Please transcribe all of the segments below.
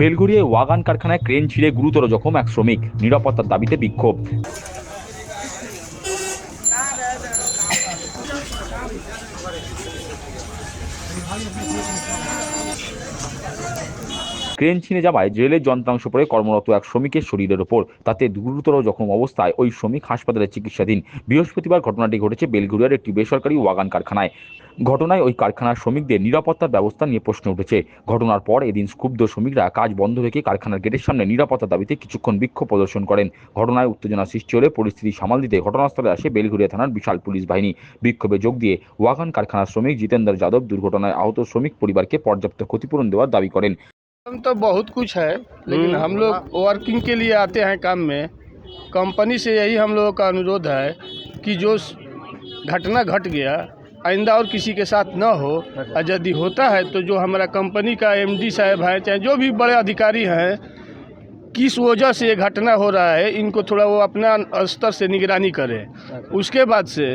বেলঘড়িয়ায় wagon কারখানায় crane ছিঁড়ে গুরুতর জখম এক শ্রমিক। নিরাপত্তার দাবিতে বিক্ষোভ। ক্রেন ছিঁড়ে যাওয়ায় জেলের যন্ত্রাংশ পড়ে কর্মরত এক শ্রমিকের শরীরের ওপর। তাতে গুরুতর জখম অবস্থায় ওই শ্রমিক হাসপাতালে চিকিৎসাধীন। বৃহস্পতিবার ঘটনাটি ঘটেছে বেলঘুরিয়ার একটি বেসরকারি ওয়াগান কারখানায়। ঘটনায় ওই কারখানার শ্রমিকদের নিরাপত্তার ব্যবস্থা নিয়ে প্রশ্ন উঠেছে ঘটনার পর এদিন ক্ষুব্ধ শ্রমিকরা কাজ বন্ধ রেখে কারখানার গেটের সামনে নিরাপত্তা দাবিতে কিছুক্ষণ বিক্ষোভ প্রদর্শন করেন ঘটনায় উত্তেজনা সৃষ্টি হলে পরিস্থিতি সামাল দিতে ঘটনাস্থলে আসে বেলঘুরিয়া থানার বিশাল পুলিশ বাহিনী বিক্ষোভে যোগ দিয়ে ওয়াগান কারখানার শ্রমিক জিতেন্দ্র যাদব দুর্ঘটনায় আহত শ্রমিক পরিবারকে পর্যাপ্ত ক্ষতিপূরণ দেওয়ার দাবি করেন हम तो बहुत कुछ है लेकिन हम लोग वर्किंग के लिए आते हैं काम में कंपनी से यही हम लोगों का अनुरोध है कि जो स- घटना घट गया आइंदा और किसी के साथ ना हो और यदि होता है तो जो हमारा कंपनी का एमडी साहब हैं चाहे जो भी बड़े अधिकारी हैं किस वजह से ये घटना हो रहा है इनको थोड़ा वो अपना स्तर से निगरानी करें। उसके बाद से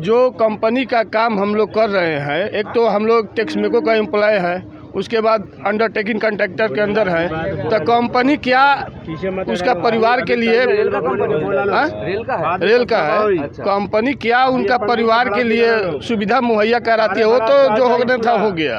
जो कंपनी का काम हम लोग कर रहे हैं एक तो हम लोग टेक्समेको का एम्प्लॉय है उसके बाद अंडरटेकिंग कंट्रैक्टर के अंदर है। तो कंपनी क्या उसका परिवार के लिए हाँ? रेल का है। कंपनी क्या उनका परिवार के लिए सुविधा मुहैया कराती है? वो तो जो होना था हो गया।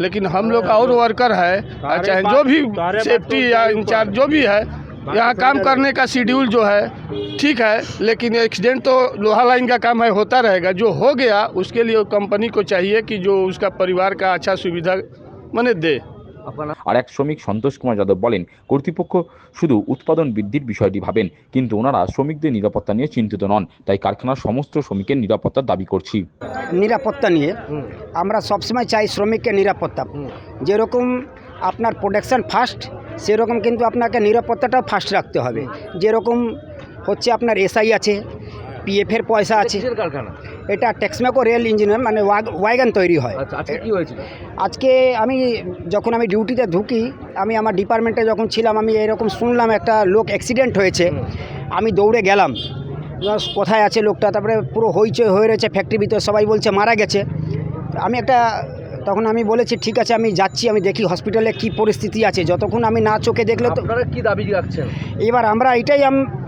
लेकिन हम लोग का और वर्कर है। चाहे जो भी सेफ्टी या इंचार्ज जो भी है यहाँ काम करने का शेड्यूल जो है ठीक है। लेकिन एक्सीडेंट तो लोहा लाइन का काम है होता रहेगा। जो हो गया उसके लिए कंपनी को चाहिए कि जो उसका परिवार का अच्छा सुविधा মানে দে। আর এক শ্রমিক সন্তোষ কুমার যাদব বলেন কর্তৃপক্ষ শুধু উৎপাদন বৃদ্ধির বিষয়টি ভাবেন কিন্তু ওনারা শ্রমিকদের নিরাপত্তা নিয়ে চিন্তিত নন তাই কারখানার সমস্ত শ্রমিকের নিরাপত্তা দাবি করছি। নিরাপত্তা নিয়ে আমরা সবসময় চাই শ্রমিককে নিরাপত্তা। যেরকম আপনার প্রোডাকশান ফাস্ট সেরকম কিন্তু আপনাকে নিরাপত্তাটাও ফাস্ট রাখতে হবে। যেরকম হচ্ছে আপনার এসআই আছে পিএফের পয়সা আছে। কারখানা? এটা টেক্সমেকো রেল ইঞ্জিনিয়ার মানে ওয়াগ ওয়াগান তৈরি হয়। আচ্ছা আজকে আমি যখন আমি ডিউটিতে ঢুকি আমি আমার ডিপার্টমেন্টে যখন ছিলাম আমি এরকম শুনলাম একটা লোক অ্যাক্সিডেন্ট হয়েছে। আমি দৌড়ে গেলাম। কোথায় আছে লোকটা? তারপরে পুরো হইচই হয়ে রয়েছে ফ্যাক্টরি ভিতরে সবাই বলছে মারা গেছে। আমি একটা তখন আমি বলেছি ঠিক আছে আমি যাচ্ছি আমি দেখি হসপিটালে কি পরিস্থিতি আছে। যতক্ষণ আমি না চোখে দেখলে তো আপনারা কি দাবি রাখছেন? এবার আমরা এটাই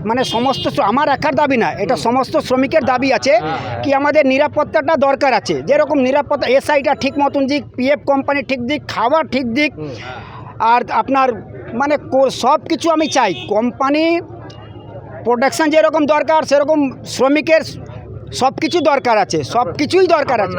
মানে সমস্ত আমার একার দাবি না এটা সমস্ত শ্রমিকের দাবি আছে কি আমাদের নিরাপত্তাটা দরকার আছে। যেরকম নিরাপত্তা এসআইটা ঠিক মতন দিক পিএফ কোম্পানি ঠিক দিক খাবার ঠিক দিক আর আপনার মানে কো- সব কিছু আমি চাই। কোম্পানি প্রোডাকশান যেরকম দরকার সেরকম শ্রমিকের সব কিছু দরকার আছে সব কিছুই দরকার আছে।